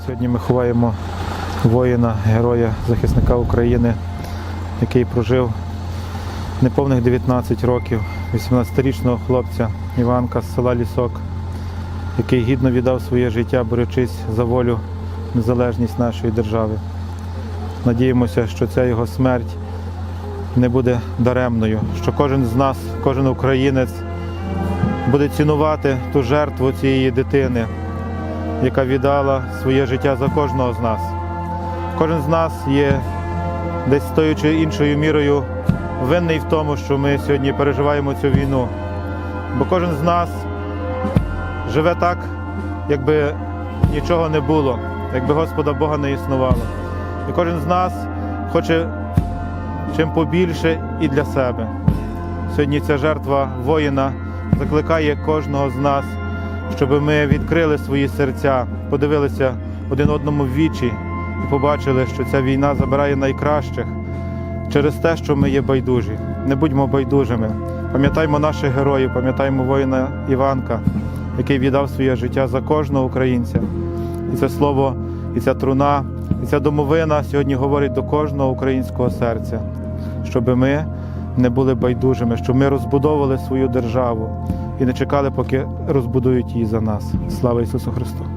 Сьогодні ми ховаємо воїна, героя, захисника України, який прожив неповних 19 років, 18-річного хлопця Іванка з села Лісок, який гідно віддав своє життя, борючись за волю, незалежність нашої держави. Надіємося, що ця його смерть не буде даремною, що кожен з нас, кожен українець буде цінувати ту жертву цієї дитини яка віддала своє життя за кожного з нас. Кожен з нас є десь тою чи іншою мірою винний в тому, що ми сьогодні переживаємо цю війну. Бо кожен з нас живе так, якби нічого не було, якби Господа Бога не існувало. І кожен з нас хоче чим побільше і для себе. Сьогодні ця жертва воїна закликає кожного з нас щоб ми відкрили свої серця, подивилися один одному в вічі і побачили, що ця війна забирає найкращих через те, що ми є байдужі. Не будьмо байдужими. Пам'ятаймо наших героїв, пам'ятаймо воїна Іванка, який віддав своє життя за кожного українця. І це слово, і ця труна, і ця домовина сьогодні говорить до кожного українського серця, щоб ми не були байдужими, щоб ми розбудовували свою державу і не чекали, поки розбудують її за нас. Слава Ісусу Христу!